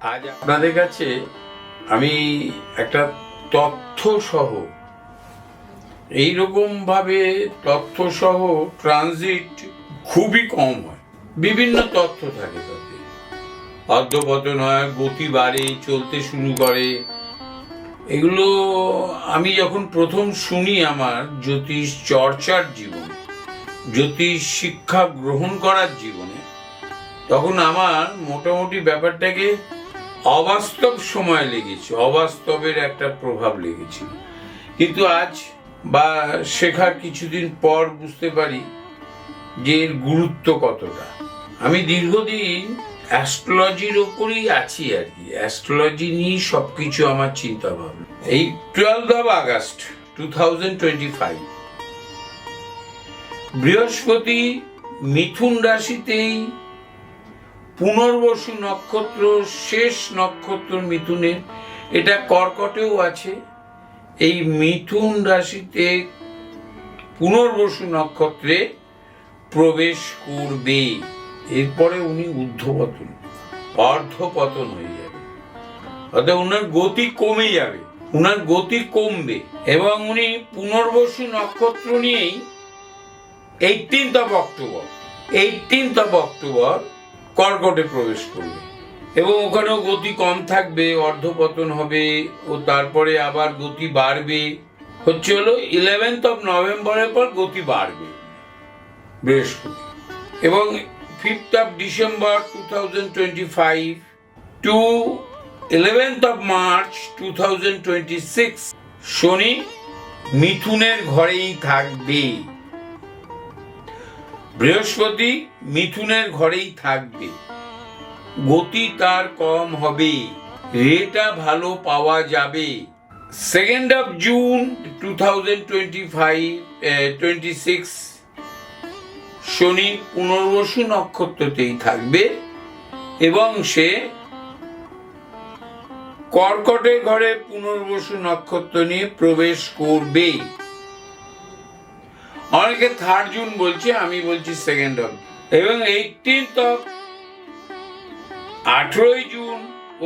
আজ আপনাদের কাছে আমি একটা তথ্য সহ এইরকম ভাবে তথ্য সহ ট্রানজিট খুবই কম হয়। বিভিন্ন তথ্য থাকে তাতে। অর্ধপতন হয়, গতি বাড়ে, চলতে শুরু করে। এগুলো আমি যখন প্রথম শুনি আমার জ্যোতিষ চর্চার জীবনে, জ্যোতিষ শিক্ষা গ্রহণ করার জীবনে, তখন আমার মোটামুটি ব্যাপারটাকে অবাস্তব সময় লেগেছে, অবাস্তবের একটা প্রভাব লেগেছিল কিন্তু আজ বা শেখার কিছুদিন পর বুঝতে পারি যে এর গুরুত্ব কতটা। আমি দীর্ঘদিন অ্যাস্ট্রোলজির ওপরেই আছি আর কি, অ্যাস্ট্রোলজি নিয়েই সব কিছু আমার চিন্তা ভাবনা এই twelve of August two thousand twenty five বৃহস্পতি মিথুন রাশিতেই পুনর্বসু নক্ষত্র, শেষ নক্ষত্র মিথুনের। এটা কর্কটেও আছে। এই মিথুন রাশিতে পুনর্বসু নক্ষত্রে প্রবেশ করবে। এরপরে উনি ঊর্ধ্বপতন, অর্ধপতন হয়ে যাবে। অর্থাৎ ওনার গতি কমে যাবে ওনার গতি কমবে এবং উনি পুনর্বসু নক্ষত্র নিয়েই এইটিনথ অক্টোবর এইটিনথ অক্টোবর কর্কটে প্রবেশ করবে। এবং ওখানেও গতি কম থাকবে, অর্ধপতন হবে, ও তারপরে আবার গতি বাড়বে। হচ্ছে হলো ইলেভেন্থ অফ নভেম্বরের পর গতি বাড়বে। বৃহস্পতি। এবং fifth of December two thousand two eleventh of March two thousand শনি মিথুনের ঘরেই থাকবে। বৃহস্পতি মিথুনের ঘরেই থাকবে। গতি তার কম হবে। রেটা ভালো পাওয়া যাবে। Second of June two thousand twenty five twenty six শনি পুনর্বসু নক্ষত্রতেই থাকবে এবং সে কর্কটের ঘরে পুনর্বসু নক্ষত্র নিয়ে প্রবেশ করবে। অনেকে থার্ড জুন বলছে, আমি বলছি সেকেন্ড অফ এবং এইটিনথ অফ আঠেরোই জুন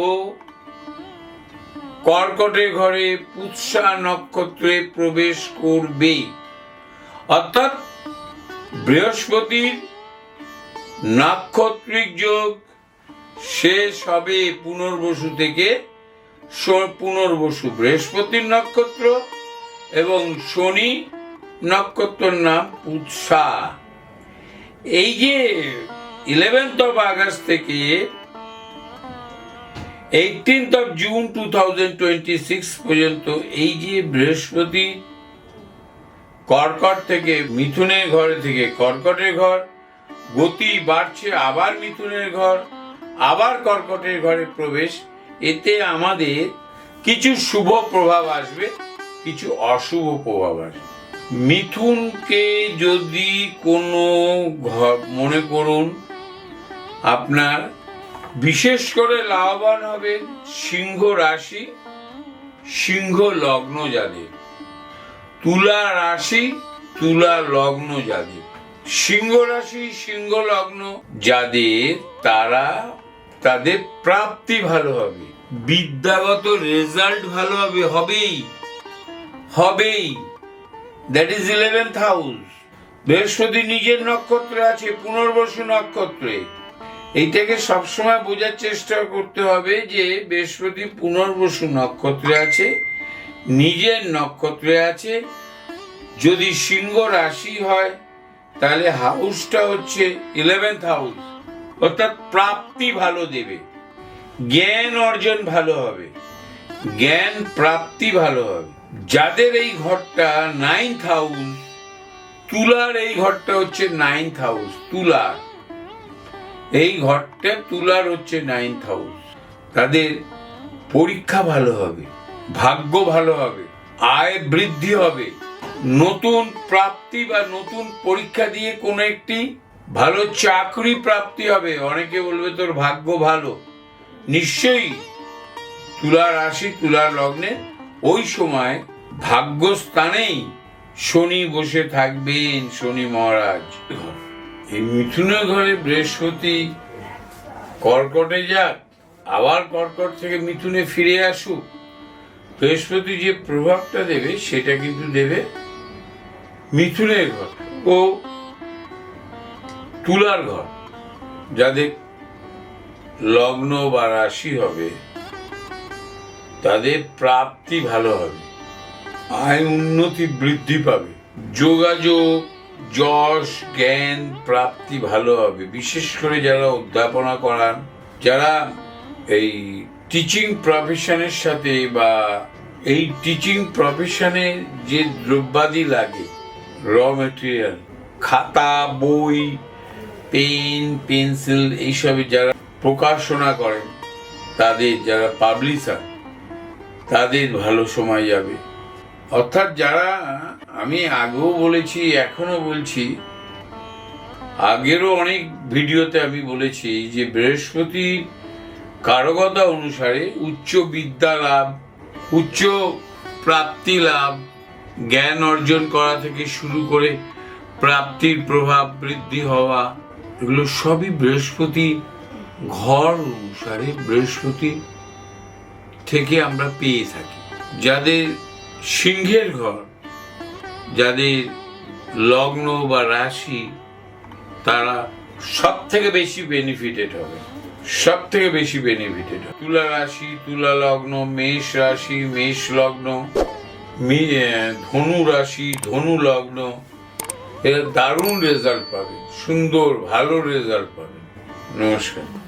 ও কর্কটের ঘরে পুৎসা নক্ষত্রে প্রবেশ করবে। অর্থাৎ বৃহস্পতির নাক্ষত্রিক যোগ শেষ হবে পুনর্বসু থেকে পুনর্বসু। বৃহস্পতির নক্ষত্র এবং শনি নক্ষত্রের নাম পুৎসা এই যে ইলেভেন্থ অফ আগস্ট থেকে এইটিনথ অফ জুন টু পর্যন্ত এই যে বৃহস্পতি কর্কট থেকে মিথুনের ঘরে থেকে কর্কটের ঘর, গতি বাড়ছে আবার মিথুনের ঘর, আবার কর্কটের ঘরে প্রবেশ, এতে আমাদের কিছু শুভ প্রভাব আসবে, কিছু অশুভ প্রভাব আসবে। মিথুনকে যদি কোনো ঘ- মনে করুন আপনার বিশেষ করে লাভবান হবে সিংহ রাশি, সিংহ লগ্ন যাদের তুলা রাশি, তুলা লগ্ন যাদের সিংহ রাশি, সিংহ লগ্ন যাদের তারা তাদের প্রাপ্তি ভালো হবে। বিদ্যাগত রেজাল্ট ভালো হবে, হবেই। হবেই। দ্যাট ইজ ইলেভেন্থ হাউস বৃহস্পতি নিজের নক্ষত্রে আছে, পুনর্বসু নক্ষত্রে। এইটাকে সবসময় বোঝার চেষ্টা করতে হবে যে বৃহস্পতি পুনর্বসু নক্ষত্রে আছে, নিজের নক্ষত্রে আছে। যদি সিংহ রাশি হয়, তাহলে হাউসটা হচ্ছে ইলেভেন্থ হাউস অর্থাৎ প্রাপ্তি ভালো দেবে। জ্ঞান অর্জন ভালো হবে। জ্ঞান প্রাপ্তি ভালো হবে। যাদের এই ঘরটা নাইন্থ হাউস তুলার এই ঘরটা হচ্ছে নাইন্থ হাউস তুলার এই ঘরটা তুলার হচ্ছে নাইন্থ হাউস তাদের পরীক্ষা ভালো হবে, ভাগ্য ভালো হবে, আয় বৃদ্ধি হবে। নতুন প্রাপ্তি বা নতুন পরীক্ষা দিয়ে কোনো একটি ভালো চাকরি প্রাপ্তি হবে। অনেকে বলবে তোর ভাগ্য ভালো। নিশ্চয়ই তুলা রাশি, তুলার লগ্নে ওই সময় ভাগ্যস্থানেই শনি বসে থাকবেন, শনি মহারাজ। এই মিথুনের ঘরে বৃহস্পতি কর্কটে যাক, আবার কর্কট থেকে মিথুনে ফিরে আসুক। বৃহস্পতি যে প্রভাবটা দেবে, সেটা কিন্তু দেবে মিথুনের ঘর ও তুলার ঘর, যাদের লগ্ন বা রাশি হবে। তাদের প্রাপ্তি ভালো হবে। আয় উন্নতি বৃদ্ধি পাবে। যোগাযোগ, যশ, জ্ঞান প্রাপ্তি ভালো হবে। বিশেষ করে যারা অধ্যাপনা করান, যারা এই টিচিং প্রফেশনের সাথে বা এই টিচিং প্রফেশনে যে দ্রব্যাদি লাগে র মেটেরিয়াল খাতা, বই পেন পেন্সিল এইসবে যারা প্রকাশনা করেন, তাদের যারা পাবলিশার তাদের ভালো সময় যাবে। অর্থাৎ যারা, আমি আগেও বলেছি এখনও বলছি, আগেরও অনেক ভিডিওতে আমি বলেছি যে বৃহস্পতি কারকতা অনুসারে উচ্চ বিদ্যা লাভ, উচ্চ প্রাপ্তি লাভ, জ্ঞান অর্জন করা থেকে শুরু করে প্রাপ্তির প্রভাব বৃদ্ধি হওয়া, এগুলো সবই বৃহস্পতি ঘর অনুসারে বৃহস্পতি থেকে আমরা পেয়ে থাকি। যাদের সিংহের ঘর, যাদের লগ্ন বা রাশি, তারা সব থেকে বেশি বেনিফিটেড হবে। সব থেকে বেশি বেনিফিটেড তুলা রাশি, তুলা লগ্ন, মেষ রাশি, মেষ লগ্ন ধনু রাশি, ধনু লগ্ন, এরা দারুণ রেজাল্ট পাবে, সুন্দর, ভালো রেজাল্ট পাবে। নমস্কার।